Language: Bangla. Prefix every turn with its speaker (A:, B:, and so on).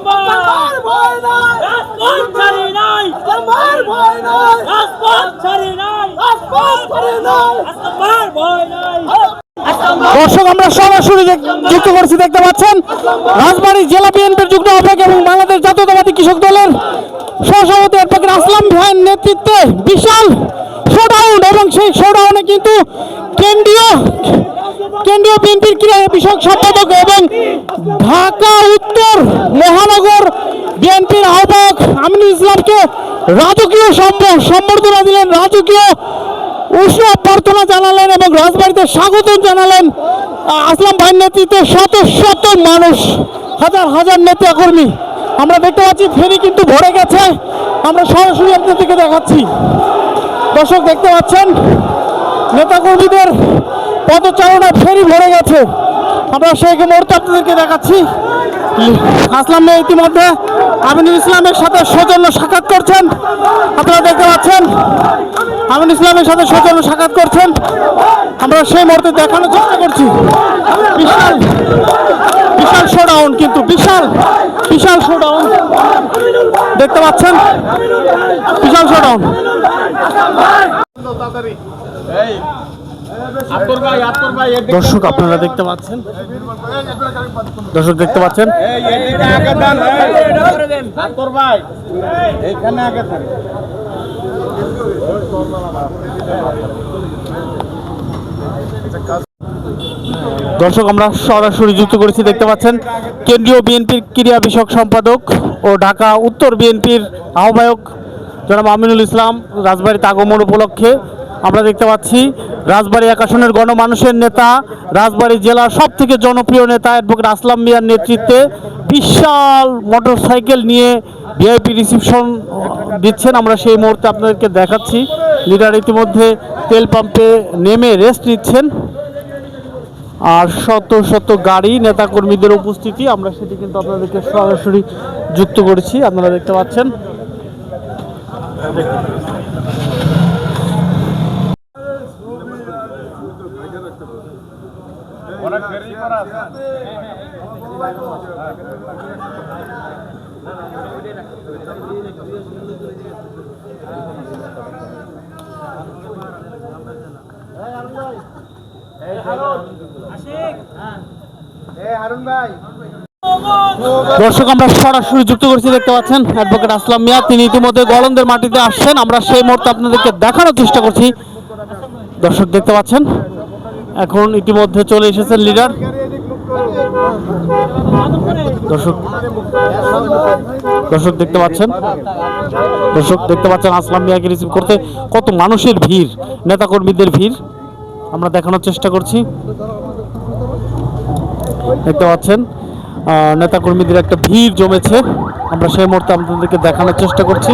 A: আমার ভয় নাই।
B: রাজপথ ছাড়ি নাই।
A: আমার ভয় নাই।
B: রাজপথ ছাড়ি নাই।
A: রাজপথ করে নাই।
B: আমার ভয় নাই
C: দর্শক আমরা সরাসরি যুক্ত করছি দেখতে পাচ্ছেন? রাজবাড়ী জেলা বিএনপির যুগ্ম আহ্বায়ক এবং বাংলাদেশ জাতীয়তাবাদী কৃষক দলের সহসভাপতি অ্যাডভোকেট আসলাম ভাইয়ের নেতৃত্বে বিশাল শোডাউন এবং সেই শোডাউনে কিন্তু কেন্দ্রীয় কেন্দ্রীয় বিএনপির ক্রীড়া বিষয়ক সম্পাদক এবং ঢাকা, উত্তর মহানগর বিএনপির আহ্বায়ক আমিনুল ইসলামকে রাজকীয় সম্ব- সম্বর্ধনা দিলেন, রাজকীয় উষ্ণ অভ্যর্থনা জানালেন এবং রাজবাড়িতে স্বাগত জানালেন। আসলাম ভাইয়ের নেতৃত্বে শত শত মানুষ, হাজার হাজার নেতা কর্মী আমরা দেখতে পাচ্ছি ফেরি কিন্তু ভরে গেছে। আমরা সরাসরি আপনাদেরকে দেখাচ্ছি। দর্শক দেখতে পাচ্ছেন, নেতাকর্মীদের পদচারণায় ফেরি ভরে গেছে। আমরা সেই মুহূর্তে দেখাচ্ছি। আসলাম ভাই ইতিমধ্যে। আমিনুল ইসলামের সাথে সৌজন্য সাক্ষাৎ করছেন। আপনারা দেখতে পাচ্ছেন, আমিনুল ইসলামের সাথে সৌজন্য সাক্ষাৎ করছেন। আমরা সেই মুহূর্তে দেখানোর চেষ্টা করছি। বিশাল বিশাল শোডাউন কিন্তু, বিশাল বিশাল শোডাউন দেখতে পাচ্ছেন? বিশাল শোডাউন দর্শক, আপনারা দেখতে পাচ্ছেন? দর্শক, দেখতে পাচ্ছেন? দর্শক, আমরা সরাসরি যুক্ত করেছি, দেখতে পাচ্ছেন। কেন্দ্রীয় বিএনপির ক্রীড়া বিষয়ক সম্পাদক ও ঢাকা উত্তর বিএনপির আহ্বায়ক জনাব আমিনুল ইসলাম, রাজবাড়িতে আগমন উপলক্ষে আমরা দেখতে পাচ্ছি, রাজবাড়ী এক আসনের গণমানুষের নেতা, রাজবাড়ী জেলার সব থেকে জনপ্রিয় নেতা অ্যাডভোকেট আসলাম মিয়ার নেতৃত্বে বিশাল মোটরসাইকেল নিয়ে ভিআইপি রিসিপশন দিচ্ছেন। আমরা সেই মুহূর্তে আপনাদেরকে দেখাচ্ছি। লিডার ইতিমধ্যে তেল পাম্পে নেমে রেস্ট নিচ্ছেন। আর শত শত গাড়ি নেতাকর্মীদের উপস্থিতি, আমরা সেটি কিন্তু আপনাদেরকে সরাসরি যুক্ত করেছি। আপনারা দেখতে পাচ্ছেন। দর্শক, আমরা সরাসরি যুক্ত করছি, দেখতে পাচ্ছেন অ্যাডভোকেট আসলাম মিয়া। তিনি ইতিমধ্যে গলন্দের মাটিতে আসছেন। আমরা সেই মুহূর্তে আপনাদেরকে দেখানোর চেষ্টা করছি। দর্শক, দেখতে পাচ্ছেন, এখন ইতিমধ্যে চলে এসেছেন লিডার দর্শক দর্শক, দেখতে পাচ্ছেন, দর্শক, দেখতে পাচ্ছেন, আসলাম মিয়াকে রিসিভ করতে। কত মানুষের ভিড়, নেতাকর্মীদের ভিড়। আমরা দেখানোর চেষ্টা করছি। দেখতে পাচ্ছেন। নেতাকর্মীদের একটা ভিড় জমেছে। আমরা সেই মুহূর্তে আপনাদেরকে দেখানোর চেষ্টা করছি।